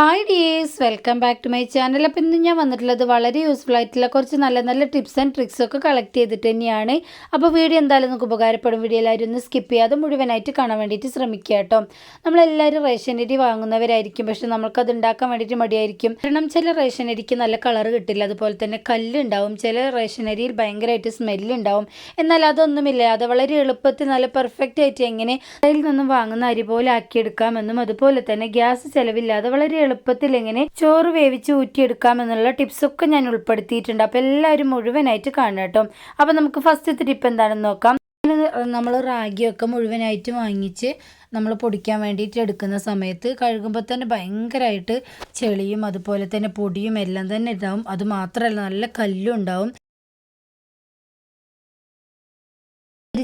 Hi dears welcome back to my channel അപ്പോൾ ഇന്ന് ഞാൻ വന്നിട്ടുള്ളത് വളരെ യൂസ്ഫുൾ ആയിട്ടുള്ള കുറച്ച് നല്ല നല്ല ടിപ്സ് ആൻഡ് ട്രിക്സ് ഒക്കെ കളക്ട് ചെയ്തിട്ട് തന്നെയാണ്. അപ്പോൾ വീഡിയോ എന്തായാലും നമുക്ക് ഉപകാരപ്പെടും. വീഡിയോ എല്ലാവരും ഒന്ന് സ്കിപ്പ് ചെയ്യാതെ മുഴുവനായിട്ട് കാണാൻ വേണ്ടിയിട്ട് ശ്രമിക്കുക കേട്ടോ. നമ്മളെല്ലാവരും റേഷൻ അരി വാങ്ങുന്നവരായിരിക്കും. പക്ഷെ നമുക്കത് ഉണ്ടാക്കാൻ വേണ്ടിയിട്ട് മടിയായിരിക്കും. കാരണം ചില റേഷൻ അരിക്ക് നല്ല കളർ കിട്ടില്ല. അതുപോലെ തന്നെ കല്ലുണ്ടാവും ചില റേഷൻ അരിയിൽ ഭയങ്കരമായിട്ട് സ്മെല്ലുണ്ടാവും എന്നാൽ അതൊന്നുമില്ല. അത് വളരെ എളുപ്പത്തിൽ നല്ല പെർഫെക്റ്റ് ആയിട്ട് എങ്ങനെ അതിൽ നിന്നും വാങ്ങുന്ന അരി പോലെ ആക്കിയെടുക്കാമെന്നും അതുപോലെ തന്നെ ഗ്യാസ് ചെലവില്ലാതെ വളരെ എളുപ്പത്തിൽ എങ്ങനെ ചോറ് വേവിച്ച് ഊറ്റിയെടുക്കാമെന്നുള്ള ടിപ്സൊക്കെ ഞാൻ ഉൾപ്പെടുത്തിയിട്ടുണ്ട്. അപ്പോൾ എല്ലാവരും മുഴുവനായിട്ട് കാണുക കേട്ടോ. അപ്പോൾ നമുക്ക് ഫസ്റ്റ് ടിപ്പ് എന്താണെന്ന് നോക്കാം. നമ്മൾ റാഗിയൊക്കെ മുഴുവനായിട്ട് വാങ്ങിച്ച് നമ്മൾ പൊടിക്കാൻ വേണ്ടിയിട്ട് എടുക്കുന്ന സമയത്ത് കഴുകുമ്പോൾ തന്നെ ഭയങ്കരമായിട്ട് ചെളിയും അതുപോലെ തന്നെ പൊടിയും എല്ലാം തന്നെ ഉണ്ടാവും അത് മാത്രമല്ല നല്ല കല്ലും ഉണ്ടാവും.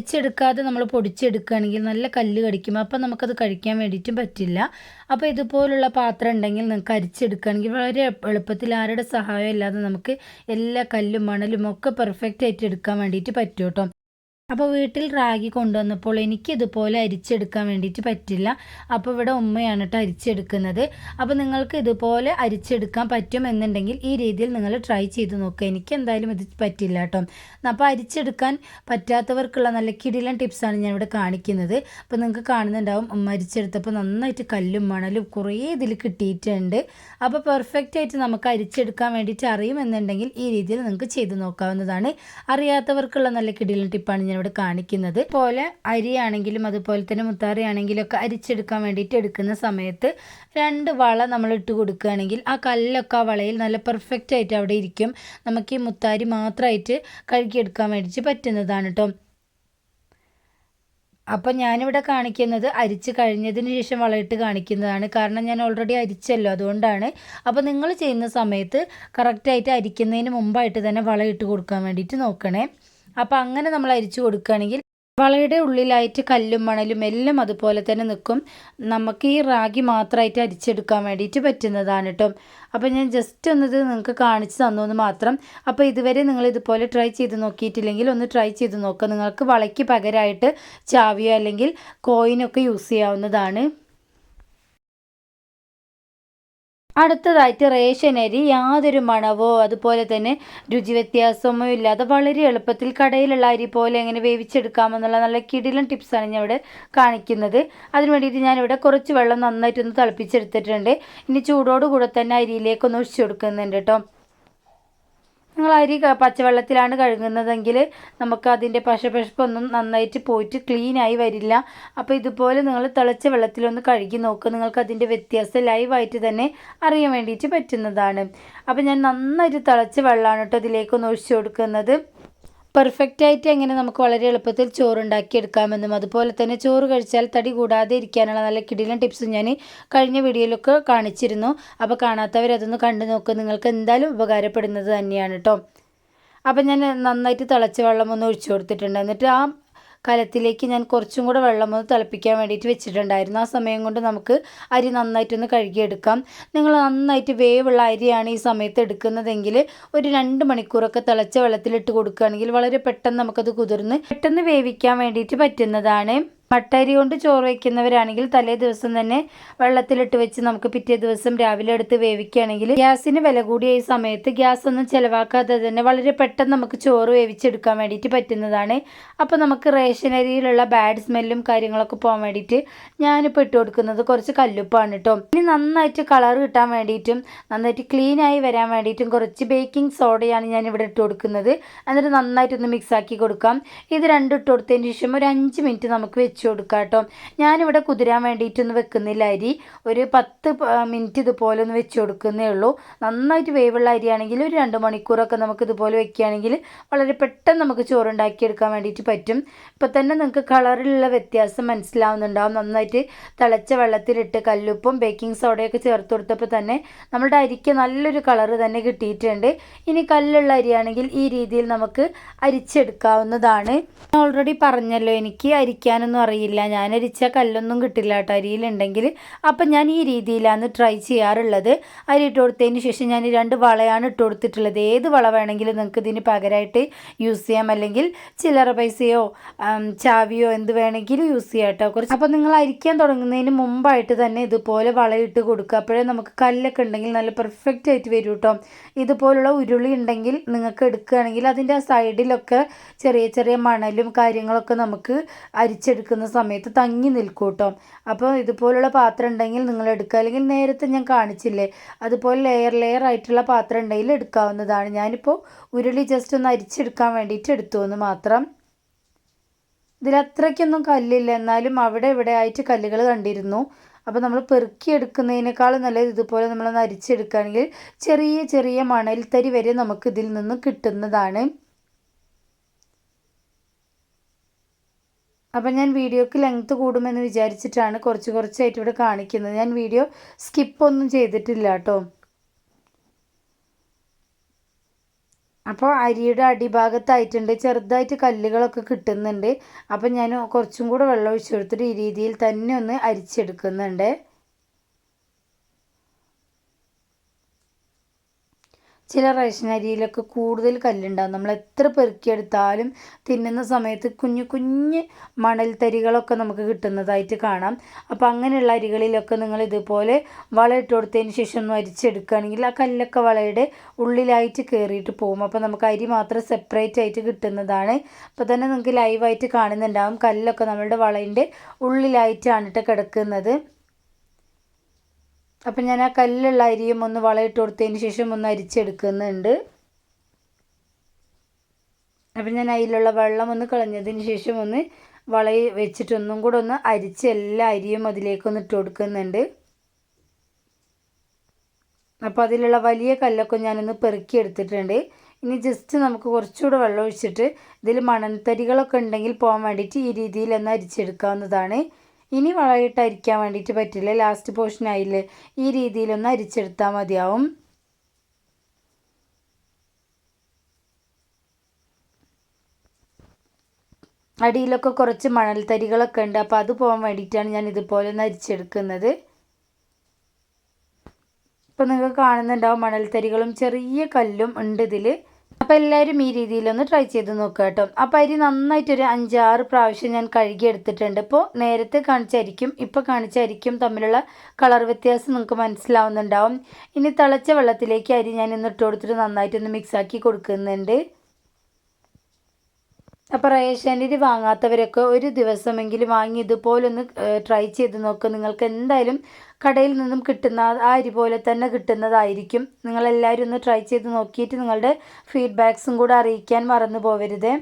അരിച്ചെടുക്കാതെ നമ്മൾ പൊടിച്ചെടുക്കുകയാണെങ്കിൽ നല്ല കല്ല് കടിക്കും. അപ്പം നമുക്കത് കഴിക്കാൻ വേണ്ടിയിട്ടും പറ്റില്ല. അപ്പോൾ ഇതുപോലുള്ള പാത്രം ഉണ്ടെങ്കിൽ നിങ്ങൾക്ക് അരിച്ചെടുക്കുകയാണെങ്കിൽ വളരെ എളുപ്പത്തിൽ ആരുടെ സഹായം ഇല്ലാതെ നമുക്ക് എല്ലാ കല്ലും മണലും ഒക്കെ പെർഫെക്റ്റ് ആയിട്ട് എടുക്കാൻ വേണ്ടിയിട്ട് പറ്റും കേട്ടോ. അപ്പോൾ വീട്ടിൽ റാഗി കൊണ്ടുവന്നപ്പോൾ എനിക്ക് ഇതുപോലെ അരിച്ചെടുക്കാൻ വേണ്ടിയിട്ട് പറ്റില്ല. അപ്പോൾ ഇവിടെ ഉമ്മയാണ് കേട്ടോ അരിച്ചെടുക്കുന്നത്. അപ്പോൾ നിങ്ങൾക്ക് ഇതുപോലെ അരിച്ചെടുക്കാൻ പറ്റും എന്നുണ്ടെങ്കിൽ ഈ രീതിയിൽ നിങ്ങൾ ട്രൈ ചെയ്ത് നോക്കുക എനിക്ക് എന്തായാലും ഇത് പറ്റില്ല കേട്ടോ അപ്പോൾ അരിച്ചെടുക്കാൻ പറ്റാത്തവർക്കുള്ള നല്ല കിടിലൻ ടിപ്സാണ് ഞാൻ ഇവിടെ കാണിക്കുന്നത്. അപ്പോൾ നിങ്ങൾക്ക് കാണുന്നുണ്ടാവും ഉമ്മ അരിച്ചെടുത്തപ്പോൾ നന്നായിട്ട് കല്ലും മണലും കുറേ ഇതിൽ കിട്ടിയിട്ടുണ്ട്. അപ്പോൾ പെർഫെക്റ്റ് ആയിട്ട് നമുക്ക് അരിച്ചെടുക്കാൻ വേണ്ടിയിട്ട് അറിയുമെന്നുണ്ടെങ്കിൽ ഈ രീതിയിൽ നിങ്ങൾക്ക് ചെയ്ത് നോക്കാവുന്നതാണ്. അറിയാത്തവർക്കുള്ള നല്ല കിടിലൻ ടിപ്പാണ് ഞാൻ ഇവിടെ കാണിക്കുന്നത്. പോലെ അരിയാണെങ്കിലും അതുപോലെ തന്നെ മുത്താറിയാണെങ്കിലും ഒക്കെ അരിച്ചെടുക്കാൻ വേണ്ടിയിട്ട് എടുക്കുന്ന സമയത്ത് രണ്ട് വള നമ്മൾ ഇട്ട് കൊടുക്കുകയാണെങ്കിൽ ആ കല്ലൊക്കെ ആ വളയിൽ നല്ല പെർഫെക്റ്റ് ആയിട്ട് അവിടെ ഇരിക്കും. നമുക്ക് ഈ മുത്താരി മാത്രമായിട്ട് കഴുകിയെടുക്കാൻ വേണ്ടിയിട്ട് പറ്റുന്നതാണ് കേട്ടോ അപ്പം ഞാനിവിടെ കാണിക്കുന്നത് അരിച്ച് കഴിഞ്ഞതിന് ശേഷം വളയിട്ട് കാണിക്കുന്നതാണ്. കാരണം ഞാൻ ഓൾറെഡി അരിച്ചല്ലോ അതുകൊണ്ടാണ്. അപ്പോൾ നിങ്ങൾ ചെയ്യുന്ന സമയത്ത് കറക്റ്റായിട്ട് അരിക്കുന്നതിന് മുമ്പായിട്ട് തന്നെ വളയിട്ട് കൊടുക്കാൻ വേണ്ടിയിട്ട് നോക്കണേ. അപ്പോൾ അങ്ങനെ നമ്മൾ അരിച്ചു കൊടുക്കുകയാണെങ്കിൽ വളയുടെ ഉള്ളിലായിട്ട് കല്ലും മണലും എല്ലാം അതുപോലെ തന്നെ നിൽക്കും. നമുക്ക് ഈ റാഗി മാത്രമായിട്ട് അരിച്ചെടുക്കാൻ വേണ്ടിയിട്ട് പറ്റുന്നതാണ് കേട്ടോ. അപ്പോൾ ഞാൻ ജസ്റ്റ് ഒന്നത് നിങ്ങൾക്ക് കാണിച്ചു തന്നു എന്ന് മാത്രം. അപ്പോൾ ഇതുവരെ നിങ്ങൾ ഇതുപോലെ ട്രൈ ചെയ്ത് നോക്കിയിട്ടില്ലെങ്കിൽ ഒന്ന് ട്രൈ ചെയ്ത് നോക്കുക നിങ്ങൾക്ക് വളയ്ക്ക് പകരമായിട്ട് ചാവിയോ അല്ലെങ്കിൽ കോയിനൊക്കെ യൂസ് ചെയ്യാവുന്നതാണ്. അടുത്തതായിട്ട് റേഷൻ അരി യാതൊരു മണവോ അതുപോലെ തന്നെ രുചി വ്യത്യാസമോ ഇല്ലാതെ വളരെ എളുപ്പത്തിൽ കടയിലുള്ള അരി പോലെ എങ്ങനെ വേവിച്ചെടുക്കാമെന്നുള്ള നല്ല കിടിലൻ ടിപ്സാണ് ഞാൻ ഇവിടെ കാണിക്കുന്നത്. അതിന് വേണ്ടിയിട്ട് ഞാനിവിടെ കുറച്ച് വെള്ളം നന്നായിട്ടൊന്ന് തിളപ്പിച്ചെടുത്തിട്ടുണ്ട്. ഇനി ചൂടോടുകൂടെ തന്നെ അരിയിലേക്കൊന്ന് ഒഴിച്ചു കൊടുക്കുന്നുണ്ട് കേട്ടോ. നിങ്ങൾ അരി പച്ചവെള്ളത്തിലാണ് കഴുകുന്നതെങ്കിൽ നമുക്ക് അതിന്റെ പശപശപ്പൊന്നും നന്നായിട്ട് പോയിട്ട് ക്ലീനായി വരില്ല. അപ്പോൾ ഇതുപോലെ നിങ്ങൾ തിളച്ച വെള്ളത്തിലൊന്ന് കഴുകി നോക്കുക നിങ്ങൾക്ക് അതിന്റെ വ്യത്യാസം ലൈവായിട്ട് തന്നെ അറിയാൻ വേണ്ടിയിട്ട് പറ്റുന്നതാണ്. അപ്പോൾ ഞാൻ നന്നായിട്ട് തിളച്ച വെള്ളമാണ് കേട്ടോ ഇതിലേക്കൊന്ന് ഒഴിച്ചു കൊടുക്കുന്നത്. പെർഫെക്റ്റ് ആയിട്ട് എങ്ങനെ നമുക്ക് വളരെ എളുപ്പത്തിൽ ചോറ് ഉണ്ടാക്കിയെടുക്കാമെന്നും അതുപോലെ തന്നെ ചോറ് കഴിച്ചാൽ തടി കൂടാതെ ഇരിക്കാനുള്ള നല്ല കിടിലൻ ടിപ്സും ഞാൻ കഴിഞ്ഞ വീഡിയോയിലൊക്കെ കാണിച്ചിരുന്നു. അപ്പോൾ കാണാത്തവരതൊന്ന് കണ്ടു നോക്കുക നിങ്ങൾക്ക് എന്തായാലും ഉപകാരപ്പെടുന്നത് തന്നെയാണ് കേട്ടോ അപ്പം ഞാൻ നന്നായിട്ട് തിളച്ച വെള്ളം ഒന്ന് ഒഴിച്ചു കൊടുത്തിട്ടുണ്ട്. എന്നിട്ട് ആ കലത്തിലേക്ക് ഞാൻ കുറച്ചും കൂടെ വെള്ളം ഒന്ന് തിളപ്പിക്കാൻ വേണ്ടിയിട്ട് വെച്ചിട്ടുണ്ടായിരുന്നു. ആ സമയം കൊണ്ട് നമുക്ക് അരി നന്നായിട്ടൊന്ന് കഴുകിയെടുക്കാം. നിങ്ങൾ നന്നായിട്ട് വേവുള്ള അരിയാണ് ഈ സമയത്ത് എടുക്കുന്നതെങ്കിൽ ഒരു രണ്ട് മണിക്കൂറൊക്കെ തിളച്ച വെള്ളത്തിലിട്ട് കൊടുക്കുകയാണെങ്കിൽ വളരെ പെട്ടെന്ന് നമുക്കത് കുതിർന്ന് പെട്ടെന്ന് വേവിക്കാൻ വേണ്ടിയിട്ട് പറ്റുന്നതാണ്. മട്ടരി കൊണ്ട് ചോറ് വയ്ക്കുന്നവരാണെങ്കിൽ തലേ ദിവസം തന്നെ വെള്ളത്തിലിട്ട് വെച്ച് നമുക്ക് പിറ്റേ ദിവസം രാവിലെ എടുത്ത് വേവിക്കുകയാണെങ്കിൽ ഗ്യാസിന് വില കൂടിയ ഈ സമയത്ത് ഗ്യാസ് ഒന്നും ചിലവാക്കാതെ തന്നെ വളരെ പെട്ടെന്ന് നമുക്ക് ചോറ് വേവിച്ചെടുക്കാൻ വേണ്ടിയിട്ട് പറ്റുന്നതാണ്. അപ്പോൾ നമുക്ക് റേഷൻ അരിയിലുള്ള ബാഡ് സ്മെല്ലും കാര്യങ്ങളൊക്കെ പോകാൻ വേണ്ടിയിട്ട് ഞാനിപ്പോൾ ഇട്ട് കൊടുക്കുന്നത് കുറച്ച് കല്ലുപ്പാണ് കേട്ടോ. ഇനി നന്നായിട്ട് കളർ കിട്ടാൻ വേണ്ടിയിട്ടും നന്നായിട്ട് ക്ലീനായി വരാൻ വേണ്ടിയിട്ടും കുറച്ച് ബേക്കിംഗ് സോഡയാണ് ഞാൻ ഇവിടെ ഇട്ട് കൊടുക്കുന്നത്. എന്നിട്ട് നന്നായിട്ടൊന്ന് മിക്സ് ആക്കി കൊടുക്കാം. ഇത് രണ്ടും ഇട്ട് കൊടുത്തതിന് ശേഷം ഒരു അഞ്ച് മിനിറ്റ് നമുക്ക് കൊടുക്കാം കേട്ടോ ഞാനിവിടെ കുതിരാൻ വേണ്ടിയിട്ടൊന്നും വെക്കുന്നില്ല അരി. ഒരു പത്ത് മിനിറ്റ് ഇതുപോലെ ഒന്ന് വെച്ച് കൊടുക്കുന്നേ ഉള്ളൂ. നന്നായിട്ട് വേവുള്ള അരിയാണെങ്കിൽ ഒരു രണ്ട് മണിക്കൂറൊക്കെ നമുക്ക് ഇതുപോലെ വെക്കുകയാണെങ്കിൽ വളരെ പെട്ടെന്ന് നമുക്ക് ചോറുണ്ടാക്കിയെടുക്കാൻ വേണ്ടിയിട്ട് പറ്റും. ഇപ്പം തന്നെ നിങ്ങൾക്ക് കളറിലുള്ള വ്യത്യാസം മനസ്സിലാവുന്നുണ്ടാവും. നന്നായിട്ട് തിളച്ച വെള്ളത്തിലിട്ട് കല്ലുപ്പും ബേക്കിംഗ് സോഡയൊക്കെ ചേർത്ത് കൊടുത്തപ്പോൾ തന്നെ നമ്മുടെ അരിക്ക് നല്ലൊരു കളറ് തന്നെ കിട്ടിയിട്ടുണ്ട്. ഇനി കല്ലുള്ള അരിയാണെങ്കിൽ ഈ രീതിയിൽ നമുക്ക് അരിച്ചെടുക്കാവുന്നതാണ്. ഓൾറെഡി പറഞ്ഞല്ലോ എനിക്ക് അരിക്കാനൊന്നും അറിയില്ല. ഞാൻ അരിച്ച കല്ലൊന്നും കിട്ടില്ല കേട്ടോ. അരിയിലുണ്ടെങ്കിൽ അപ്പം ഞാൻ ഈ രീതിയിലാണ് ട്രൈ ചെയ്യാറുള്ളത്. അരി ഇട്ട് കൊടുത്തതിന് ശേഷം ഞാൻ രണ്ട് വളയാണ് ഇട്ട് കൊടുത്തിട്ടുള്ളത്. ഏത് വള വേണമെങ്കിലും നിങ്ങൾക്ക് ഇതിന് പകരമായിട്ട് യൂസ് ചെയ്യാം. അല്ലെങ്കിൽ ചില്ലറ പൈസയോ ചാവിയോ എന്ത് വേണമെങ്കിലും യൂസ് ചെയ്യാം കേട്ടോ. കുറച്ച് അപ്പോൾ നിങ്ങൾ അരിക്കാൻ തുടങ്ങുന്നതിന് മുമ്പായിട്ട് തന്നെ ഇതുപോലെ വളയിട്ട് കൊടുക്കുക. അപ്പോഴേ നമുക്ക് കല്ലൊക്കെ ഉണ്ടെങ്കിൽ നല്ല പെർഫെക്റ്റ് ആയിട്ട് വരും കേട്ടോ. ഇതുപോലുള്ള ഉരുളി ഉണ്ടെങ്കിൽ നിങ്ങൾക്ക് എടുക്കുകയാണെങ്കിൽ അതിന്റെ ആ സൈഡിലൊക്കെ ചെറിയ ചെറിയ മണലും കാര്യങ്ങളൊക്കെ നമുക്ക് അരിച്ചെടുക്കുന്ന സമയത്ത് തങ്ങി നിൽക്കും കേട്ടോ അപ്പോൾ ഇതുപോലുള്ള പാത്രം ഉണ്ടെങ്കിൽ നിങ്ങൾ എടുക്കുക. അല്ലെങ്കിൽ നേരത്തെ ഞാൻ കാണിച്ചില്ലേ? അതുപോലെ ലെയർ ലെയർ ആയിട്ടുള്ള പാത്രം ഉണ്ടെങ്കിൽ എടുക്കാവുന്നതാണ്. ഞാനിപ്പോൾ ഉരുളി ജസ്റ്റ് ഒന്ന് അരിച്ചെടുക്കാൻ വേണ്ടിയിട്ട് എടുത്തു എന്ന് മാത്രം. ഇതിൽ അത്രയ്ക്കൊന്നും കല്ലില്ല. എന്നാലും അവിടെ ഇവിടെ ആയിട്ട് കല്ലുകൾ കണ്ടിരുന്നു. അപ്പോൾ നമ്മൾ പെറുക്കിയെടുക്കുന്നതിനേക്കാളും നല്ലത് ഇതുപോലെ നമ്മളൊന്ന് അരിച്ചെടുക്കുകയാണെങ്കിൽ ചെറിയ ചെറിയ മണൽത്തരി വരെ നമുക്ക് ഇതിൽ നിന്ന് കിട്ടുന്നതാണ്. അപ്പം ഞാൻ വീഡിയോക്ക് ലെങ്ത്ത് കൂടുമെന്ന് വിചാരിച്ചിട്ടാണ് കുറച്ച് കുറച്ചായിട്ട് ഇവിടെ കാണിക്കുന്നത്. ഞാൻ വീഡിയോ സ്കിപ്പൊന്നും ചെയ്തിട്ടില്ല കേട്ടോ അപ്പോൾ അരിയുടെ അടിഭാഗത്തായിട്ടുണ്ട്. ചെറുതായിട്ട് കല്ലുകളൊക്കെ കിട്ടുന്നുണ്ട്. അപ്പം ഞാൻ കുറച്ചും കൂടെ വെള്ളം ഒഴിച്ചു കൊടുത്തിട്ട് ഈ രീതിയിൽ തന്നെ ഒന്ന് അരിച്ചെടുക്കുന്നുണ്ട്. ചില റേഷൻ അരിയിലൊക്കെ കൂടുതൽ കല്ലുണ്ടാവും. നമ്മൾ എത്ര പെറുക്കിയെടുത്താലും തിന്നുന്ന സമയത്ത് കുഞ്ഞു കുഞ്ഞ് മണൽത്തരികളൊക്കെ നമുക്ക് കിട്ടുന്നതായിട്ട് കാണാം. അപ്പോൾ അങ്ങനെയുള്ള അരികളിലൊക്കെ നിങ്ങൾ ഇതുപോലെ വള ഇട്ട് കൊടുത്തതിന് ശേഷം ഒന്ന് അരിച്ചെടുക്കുകയാണെങ്കിൽ ആ കല്ലൊക്കെ വളയുടെ ഉള്ളിലായിട്ട് കയറിയിട്ട് പോകും. അപ്പോൾ നമുക്ക് അരി മാത്രം സെപ്പറേറ്റ് ആയിട്ട് കിട്ടുന്നതാണ്. അപ്പോൾ തന്നെ നിങ്ങൾക്ക് ലൈവായിട്ട് കാണുന്നുണ്ടാവും. കല്ലൊക്കെ നമ്മളുടെ വളയിന്റെ ഉള്ളിലായിട്ടാണ് കിടക്കുന്നത്. അപ്പം ഞാൻ ആ കല്ലുള്ള അരിയും ഒന്ന് വളയിട്ട് കൊടുത്തതിന് ശേഷം ഒന്ന് അരിച്ചെടുക്കുന്നുണ്ട്. അപ്പം ഞാൻ അതിലുള്ള വെള്ളം ഒന്ന് കളഞ്ഞതിന് ശേഷം ഒന്ന് വളയിൽ വെച്ചിട്ട് ഒന്നും കൂടെ ഒന്ന് അരിച്ച് എല്ലാ അരിയും അതിലേക്കൊന്ന് ഇട്ട് കൊടുക്കുന്നുണ്ട്. അപ്പോൾ അതിലുള്ള വലിയ കല്ലൊക്കെ ഞാനൊന്ന് പെറുക്കി എടുത്തിട്ടുണ്ട്. ഇനി ജസ്റ്റ് നമുക്ക് കുറച്ചുകൂടെ വെള്ളം ഒഴിച്ചിട്ട് ഇതിൽ മണൽത്തരികളൊക്കെ ഉണ്ടെങ്കിൽ പോകാൻ വേണ്ടിയിട്ട് ഈ രീതിയിൽ ഒന്ന് അരിച്ചെടുക്കാവുന്നതാണ്. ഇനി വളയിട്ട് അരിക്കാൻ വേണ്ടിയിട്ട് പറ്റില്ല? ലാസ്റ്റ് പോർഷൻ ആയില്ലേ? ഈ രീതിയിലൊന്ന് അരിച്ചെടുത്താൽ മതിയാവും. അടിയിലൊക്കെ കുറച്ച് മണൽത്തരികളൊക്കെ ഉണ്ട്. അപ്പോൾ അത് പോകാൻ വേണ്ടിയിട്ടാണ് ഞാൻ ഇതുപോലെ ഒന്ന് അരിച്ചെടുക്കുന്നത്. ഇപ്പം നിങ്ങൾക്ക് കാണുന്നുണ്ടാവും മണൽത്തരികളും ചെറിയ കല്ലും ഉണ്ട് ഇതിൽ അപ്പോൾ എല്ലാവരും ഈ രീതിയിലൊന്ന് ട്രൈ ചെയ്ത് നോക്കുക കേട്ടോ. അപ്പോൾ അരി നന്നായിട്ടൊരു അഞ്ചാറ് പ്രാവശ്യം ഞാൻ കഴുകി എടുത്തിട്ടുണ്ട് ഇപ്പോൾ നേരത്തെ കാണിച്ച അരിക്കും ഇപ്പോൾ കാണിച്ച അരിക്കും തമ്മിലുള്ള കളർ വ്യത്യാസം നിങ്ങൾക്ക് മനസ്സിലാവുന്നുണ്ടാവും. ഇനി തിളച്ച വെള്ളത്തിലേക്ക് അരി ഞാൻ ഇന്ന് ഇട്ട് കൊടുത്തിട്ട് നന്നായിട്ടൊന്ന് മിക്സാക്കി കൊടുക്കുന്നുണ്ട്. അപ്പോൾ റേഷൻ അരി വാങ്ങാത്തവരൊക്കെ ഒരു ദിവസമെങ്കിലും വാങ്ങി ഇതുപോലൊന്ന് ട്രൈ ചെയ്ത് നോക്കുക നിങ്ങൾക്ക് എന്തായാലും കടയിൽ നിന്നും കിട്ടുന്ന ആ അരി പോലെ തന്നെ കിട്ടുന്നതായിരിക്കും. നിങ്ങളെല്ലാവരും ഒന്ന് ട്രൈ ചെയ്ത് നോക്കിയിട്ട് നിങ്ങളുടെ ഫീഡ്ബാക്സും കൂടെ അറിയിക്കാൻ മറന്നു പോവരുത്.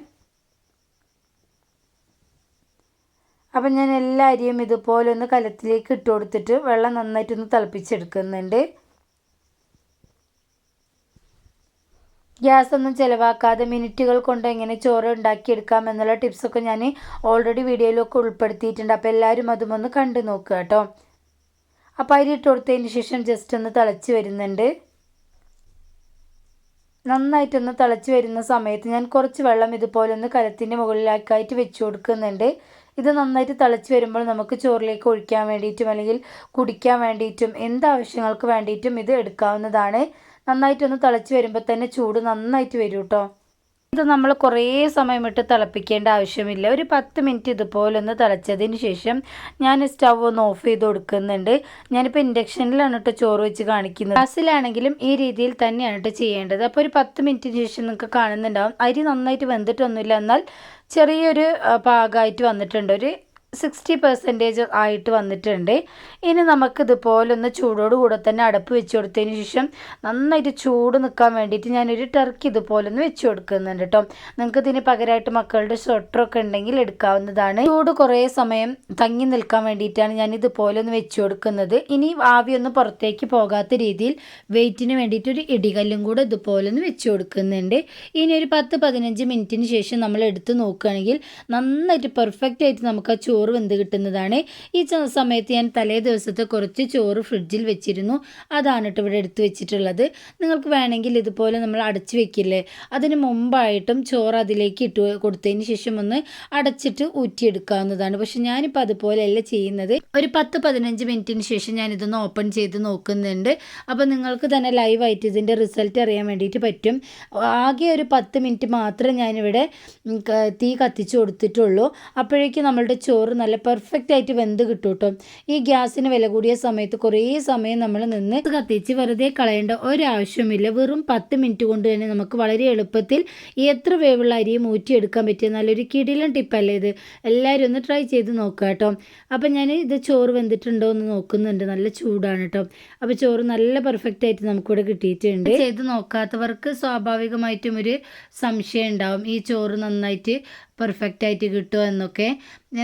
അപ്പം ഞാൻ എല്ലാ അരിയും ഇതുപോലെ ഒന്ന് കലത്തിലേക്ക് ഇട്ട് കൊടുത്തിട്ട് വെള്ളം നന്നായിട്ടൊന്ന് തിളപ്പിച്ചെടുക്കുന്നുണ്ട്. ഗ്യാസ് ഒന്നും ചിലവാക്കാതെ മിനിറ്റുകൾ കൊണ്ട് എങ്ങനെ ചോറ് ഉണ്ടാക്കിയെടുക്കാം എന്നുള്ള ടിപ്സൊക്കെ ഞാൻ ഓൾറെഡി വീഡിയോയിലൊക്കെ ഉൾപ്പെടുത്തിയിട്ടുണ്ട്. അപ്പോൾ എല്ലാവരും അതുമൊന്ന് കണ്ടു നോക്കുക കേട്ടോ. അപ്പോൾ അരി ഇട്ട് കൊടുത്തതിന് ശേഷം ജസ്റ്റ് ഒന്ന് തിളച്ച് വരുന്നുണ്ട്. നന്നായിട്ടൊന്ന് തിളച്ച് വരുന്ന സമയത്ത് ഞാൻ കുറച്ച് വെള്ളം ഇതുപോലെ ഒന്ന് കലത്തിന്റെ മുകളിലേക്കായിട്ട് വെച്ച് കൊടുക്കുന്നുണ്ട്. ഇത് നന്നായിട്ട് തിളച്ച് വരുമ്പോൾ നമുക്ക് ചോറിലേക്ക് ഒഴിക്കാൻ വേണ്ടിയിട്ടും അല്ലെങ്കിൽ കുടിക്കാൻ വേണ്ടിയിട്ടും എന്ത് ആവശ്യങ്ങൾക്ക് വേണ്ടിയിട്ടും ഇത് എടുക്കാവുന്നതാണ്. നന്നായിട്ടൊന്ന് തിളച്ച് വരുമ്പോൾ തന്നെ ചൂട് നന്നായിട്ട് വരും കേട്ടോ ഇത് നമ്മൾ കുറേ സമയമിട്ട് തിളപ്പിക്കേണ്ട ആവശ്യമില്ല. ഒരു പത്ത് മിനിറ്റ് ഇതുപോലെ ഒന്ന് തിളച്ചതിന് ശേഷം ഞാൻ സ്റ്റവ് ഒന്ന് ഓഫ് ചെയ്ത് കൊടുക്കുന്നുണ്ട്. ഞാനിപ്പോൾ ഇൻഡക്ഷനിലാണ് കേട്ടോ ചോറ് വെച്ച് കാണിക്കുന്നത്. ഗ്യാസിലാണെങ്കിലും ഈ രീതിയിൽ തന്നെയാണ് കേട്ടോ ചെയ്യേണ്ടത്. അപ്പോൾ ഒരു പത്ത് മിനിറ്റിന് ശേഷം നിങ്ങൾക്ക് കാണുന്നുണ്ടാവും. അരി നന്നായിട്ട് വെന്തിട്ടൊന്നുമില്ല. എന്നാൽ ചെറിയൊരു പാകമായിട്ട് വന്നിട്ടുണ്ട്. ഒരു സിക്സ്റ്റി പെർസെന്റേജ് ആയിട്ട് വന്നിട്ടുണ്ട്. ഇനി നമുക്ക് ഇതുപോലെ ഒന്ന് ചൂടോട് കൂടെ തന്നെ അടപ്പ് വെച്ച് കൊടുത്തതിന് ശേഷം നന്നായിട്ട് ചൂട് നിൽക്കാൻ വേണ്ടിയിട്ട് ഞാനൊരു ടർക്കി ഇതുപോലെ ഒന്ന് വെച്ച് കൊടുക്കുന്നുണ്ട് കേട്ടോ. നിങ്ങൾക്ക് ഇതിന് പകരമായിട്ട് മക്കളുടെ സ്വെറ്ററൊക്കെ ഉണ്ടെങ്കിൽ എടുക്കാവുന്നതാണ്. ചൂട് കുറേ സമയം തങ്ങി നിൽക്കാൻ വേണ്ടിയിട്ടാണ് ഞാൻ ഇതുപോലെ ഒന്ന് വെച്ച് കൊടുക്കുന്നത്. ഇനി ആവിയൊന്നും പുറത്തേക്ക് പോകാത്ത രീതിയിൽ വെയിറ്റിന് വേണ്ടിയിട്ട് ഒരു ഇടികല്ലും കൂടെ ഇതുപോലെ ഒന്ന് വെച്ച് കൊടുക്കുന്നുണ്ട്. ഇനി ഒരു പത്ത് പതിനഞ്ച് മിനിറ്റിന് ശേഷം നമ്മൾ എടുത്ത് നോക്കുകയാണെങ്കിൽ നന്നായിട്ട് പെർഫെക്റ്റ് ആയിട്ട് നമുക്ക് ആ ചോറ് ചോറ് വെന്ത് കിട്ടുന്നതാണ്? ഈ സമയത്ത് ഞാൻ തലേ ദിവസത്തെ കുറച്ച് ചോറ് ഫ്രിഡ്ജിൽ വെച്ചിരുന്നു. അതാണ് കേട്ടോ ഇവിടെ എടുത്ത് വെച്ചിട്ടുള്ളത്. നിങ്ങൾക്ക് വേണമെങ്കിൽ ഇതുപോലെ നമ്മൾ അടച്ച് വെക്കില്ലേ? അതിന് മുമ്പായിട്ടും ചോറ് അതിലേക്ക് ഇട്ട് കൊടുത്തതിന് ശേഷം ഒന്ന് അടച്ചിട്ട് ഊറ്റിയെടുക്കാവുന്നതാണ്. പക്ഷെ ഞാനിപ്പോൾ അതുപോലെയല്ല ചെയ്യുന്നത്. ഒരു പത്ത് പതിനഞ്ച് മിനിറ്റിന് ശേഷം ഞാനിതൊന്ന് ഓപ്പൺ ചെയ്ത് നോക്കുന്നുണ്ട്. അപ്പോൾ നിങ്ങൾക്ക് തന്നെ ലൈവായിട്ട് ഇതിന്റെ റിസൾട്ട് അറിയാൻ വേണ്ടിയിട്ട് പറ്റും. ആകെ ഒരു പത്ത് മിനിറ്റ് മാത്രമേ ഞാനിവിടെ തീ കത്തിച്ച് കൊടുത്തിട്ടുള്ളൂ. അപ്പോഴേക്കും നമ്മളുടെ ചോറ് നല്ല പെർഫെക്റ്റ് ആയിട്ട് വെന്ത് കിട്ടും കേട്ടോ ഈ ഗ്യാസിന് വില കൂടിയ സമയത്ത് കുറേ സമയം നമ്മൾ നിന്ന് കത്തിച്ച് വെറുതെ കളയേണ്ട ഒരാവശ്യമില്ല. വെറും പത്ത് മിനിറ്റ് കൊണ്ട് തന്നെ നമുക്ക് വളരെ എളുപ്പത്തിൽ എത്ര വേവുള്ള അരിയും ഊറ്റിയെടുക്കാൻ പറ്റിയ നല്ലൊരു കിടിലൻ ടിപ്പല്ലേ ഇത്. എല്ലാവരും ഒന്ന് ട്രൈ ചെയ്ത് നോക്കുക കേട്ടോ അപ്പം ഞാൻ ഇത് ചോറ് വെന്തിട്ടുണ്ടോ എന്ന് നോക്കുന്നുണ്ട്. നല്ല ചൂടാണ് കേട്ടോ അപ്പോൾ ചോറ് നല്ല പെർഫെക്റ്റ് ആയിട്ട് നമുക്കിവിടെ കിട്ടിയിട്ടുണ്ട്. ചെയ്ത് നോക്കാത്തവർക്ക് സ്വാഭാവികമായിട്ടും ഒരു സംശയം ഉണ്ടാവും. ഈ ചോറ് നന്നായിട്ട് പെർഫെക്റ്റ് ആയിട്ട് കിട്ടുമോ എന്നൊക്കെ.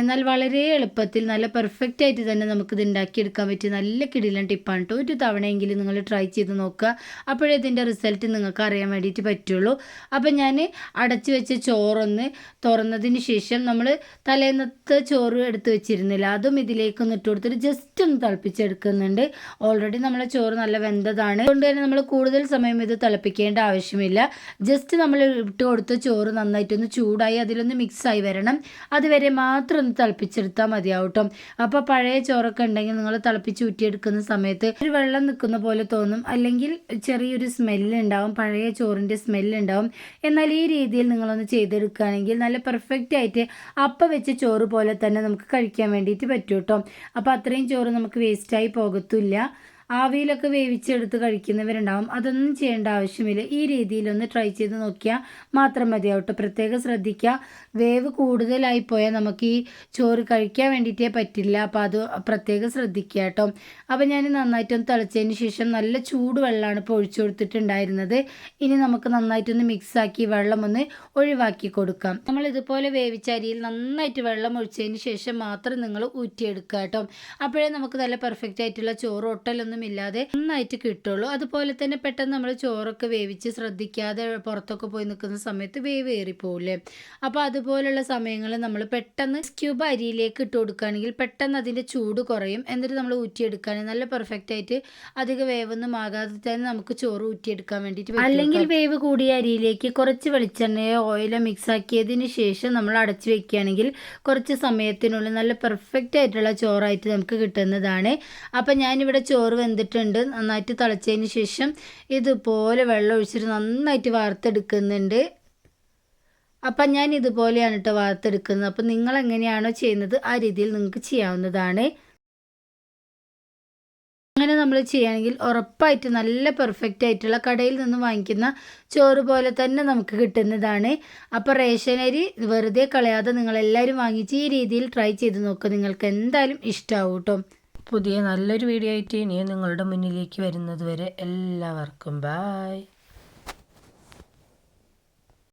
എന്നാൽ വളരെ എളുപ്പത്തിൽ നല്ല പെർഫെക്റ്റ് ആയിട്ട് തന്നെ നമുക്കിത് ഉണ്ടാക്കിയെടുക്കാൻ പറ്റിയ നല്ല കിടിലൻ ടിപ്പാണ് കേട്ടോ ഒരു തവണയെങ്കിലും നിങ്ങൾ ട്രൈ ചെയ്ത് നോക്കുക. അപ്പോഴേ ഇതിന്റെ റിസൾട്ട് നിങ്ങൾക്ക് അറിയാൻ വേണ്ടിയിട്ട് പറ്റുള്ളൂ. അപ്പം ഞാൻ അടച്ചു വെച്ച ചോറൊന്ന് തുറന്നതിന് ശേഷം നമ്മൾ തലേന്നത്തെ ചോറ് എടുത്ത് വെച്ചിരുന്നില്ല. അതും ഇതിലേക്ക് ഒന്ന് ഇട്ട് കൊടുത്തിട്ട് ജസ്റ്റ് ഒന്ന് തിളപ്പിച്ചെടുക്കുന്നുണ്ട്. ഓൾറെഡി നമ്മളെ ചോറ് നല്ല വെന്തതാണ്. അതുകൊണ്ട് തന്നെ നമ്മൾ കൂടുതൽ സമയം ഇത് തിളപ്പിക്കേണ്ട ആവശ്യമില്ല. ജസ്റ്റ് നമ്മൾ ഇട്ട് കൊടുത്ത ചോറ് നന്നായിട്ടൊന്ന് ചൂടായി അതിലൊന്ന് മിക്സായി വരണം. അതുവരെ മാത്രം ഒന്ന് തിളപ്പിച്ചെടുത്താൽ മതിയാവും കേട്ടോ അപ്പോൾ പഴയ ചോറൊക്കെ ഉണ്ടെങ്കിൽ നിങ്ങൾ തിളപ്പിച്ച് ഊറ്റിയെടുക്കുന്ന സമയത്ത് ഒരു വെള്ളം നിൽക്കുന്ന പോലെ തോന്നും. അല്ലെങ്കിൽ ചെറിയൊരു സ്മെല്ല് ഉണ്ടാവും. പഴയ ചോറിന്റെ സ്മെല്ല് ഉണ്ടാവും. എന്നാൽ ഈ രീതിയിൽ നിങ്ങളൊന്ന് ചെയ്തെടുക്കുകയാണെങ്കിൽ നല്ല പെർഫെക്റ്റ് ആയിട്ട് അപ്പം വെച്ച ചോറ് പോലെ തന്നെ നമുക്ക് കഴിക്കാൻ വേണ്ടിയിട്ട് പറ്റൂട്ടോ. അപ്പോൾ അത്രയും ചോറ് നമുക്ക് വേസ്റ്റായി പോകത്തില്ല ആവിയിലൊക്കെ വേവിച്ചെടുത്ത് കഴിക്കുന്നവരുണ്ടാവും. അതൊന്നും ചെയ്യേണ്ട ആവശ്യമില്ല. ഈ രീതിയിലൊന്ന് ട്രൈ ചെയ്ത് നോക്കിയാൽ മാത്രം മതിയാവട്ടെ. പ്രത്യേകം ശ്രദ്ധിക്കുക വേവ് കൂടുതലായി പോയാൽ നമുക്ക് ഈ ചോറ് കഴിക്കാൻ വേണ്ടിയിട്ടേ പറ്റില്ല. അപ്പോൾ അത് പ്രത്യേകം ശ്രദ്ധിക്കുക കേട്ടോ. അപ്പോൾ ഞാൻ നന്നായിട്ടൊന്ന് തിളച്ചതിന് ശേഷം നല്ല ചൂട് വെള്ളമാണ് ഇപ്പോൾ ഒഴിച്ചു കൊടുത്തിട്ടുണ്ടായിരുന്നത്. ഇനി നമുക്ക് നന്നായിട്ടൊന്ന് മിക്സാക്കി വെള്ളം ഒന്ന് ഒഴിവാക്കി കൊടുക്കാം. നമ്മൾ ഇതുപോലെ വേവിച്ച അരിയിൽ നന്നായിട്ട് വെള്ളം ഒഴിച്ചതിന് ശേഷം മാത്രം നിങ്ങൾ ഊറ്റിയെടുക്കുക കേട്ടോ. അപ്പോഴേ നമുക്ക് നല്ല പെർഫെക്റ്റ് ആയിട്ടുള്ള ചോറ് ഒട്ടലൊന്നും ഇല്ലാതെ നന്നായിട്ട് കിട്ടുള്ളൂ. അതുപോലെ തന്നെ പെട്ടെന്ന് നമ്മൾ ചോറൊക്കെ വേവിച്ച് ശ്രദ്ധിക്കാതെ പുറത്തൊക്കെ പോയി നിൽക്കുന്ന സമയത്ത് വേവ് ഏറിപ്പോവില്ലേ? അപ്പോൾ അതുപോലുള്ള സമയങ്ങളിൽ നമ്മൾ പെട്ടെന്ന് ക്യൂബ് അരിയിലേക്ക് ഇട്ട് കൊടുക്കുകയാണെങ്കിൽ പെട്ടെന്ന് അതിന്റെ ചൂട് കുറയും. എന്നിട്ട് നമ്മൾ ഊറ്റിയെടുക്കുകയാണെങ്കിൽ നല്ല പെർഫെക്റ്റ് ആയിട്ട് അധിക വേവൊന്നും ആകാതെ തന്നെ നമുക്ക് ചോറ് ഊറ്റിയെടുക്കാൻ വേണ്ടിയിട്ട്. അല്ലെങ്കിൽ വേവ് കൂടിയ അരിയിലേക്ക് കുറച്ച് വെളിച്ചെണ്ണയോ ഓയിലോ മിക്സ് ആക്കിയതിന് ശേഷം നമ്മൾ അടച്ചു വെക്കുകയാണെങ്കിൽ കുറച്ച് സമയത്തിനുള്ളിൽ നല്ല പെർഫെക്റ്റ് ആയിട്ടുള്ള ചോറായിട്ട് നമുക്ക് കിട്ടുന്നതാണ്. അപ്പം ഞാനിവിടെ ചോറ് വെന്തിട്ടുണ്ട്. നന്നായിട്ട് തിളച്ചതിന് ശേഷം ഇതുപോലെ വെള്ളം ഒഴിച്ചിട്ട് നന്നായിട്ട് വാർത്തെടുക്കുന്നുണ്ട് അപ്പം ഞാൻ ഇതുപോലെയാണ് കേട്ടോ വാർത്തെടുക്കുന്നത് അപ്പം നിങ്ങൾ എങ്ങനെയാണോ ചെയ്യുന്നത് ആ രീതിയിൽ നിങ്ങൾക്ക് ചെയ്യാവുന്നതാണ്. അങ്ങനെ നമ്മൾ ചെയ്യുകയാണെങ്കിൽ ഉറപ്പായിട്ട് നല്ല പെർഫെക്റ്റ് ആയിട്ടുള്ള കടയിൽ നിന്ന് വാങ്ങിക്കുന്ന ചോറ് പോലെ തന്നെ നമുക്ക് കിട്ടുന്നതാണ്. അപ്പോൾ റേഷൻ അരി വെറുതെ കളയാതെ നിങ്ങളെല്ലാവരും വാങ്ങിച്ച് ഈ രീതിയിൽ ട്രൈ ചെയ്ത് നോക്കുക നിങ്ങൾക്ക് എന്തായാലും ഇഷ്ടമാവും കേട്ടോ പുതിയ നല്ലൊരു വീഡിയോ ആയിട്ട് ഇനിയും നിങ്ങളുടെ മുന്നിലേക്ക് വരുന്നത് വരെ എല്ലാവർക്കും ബായ്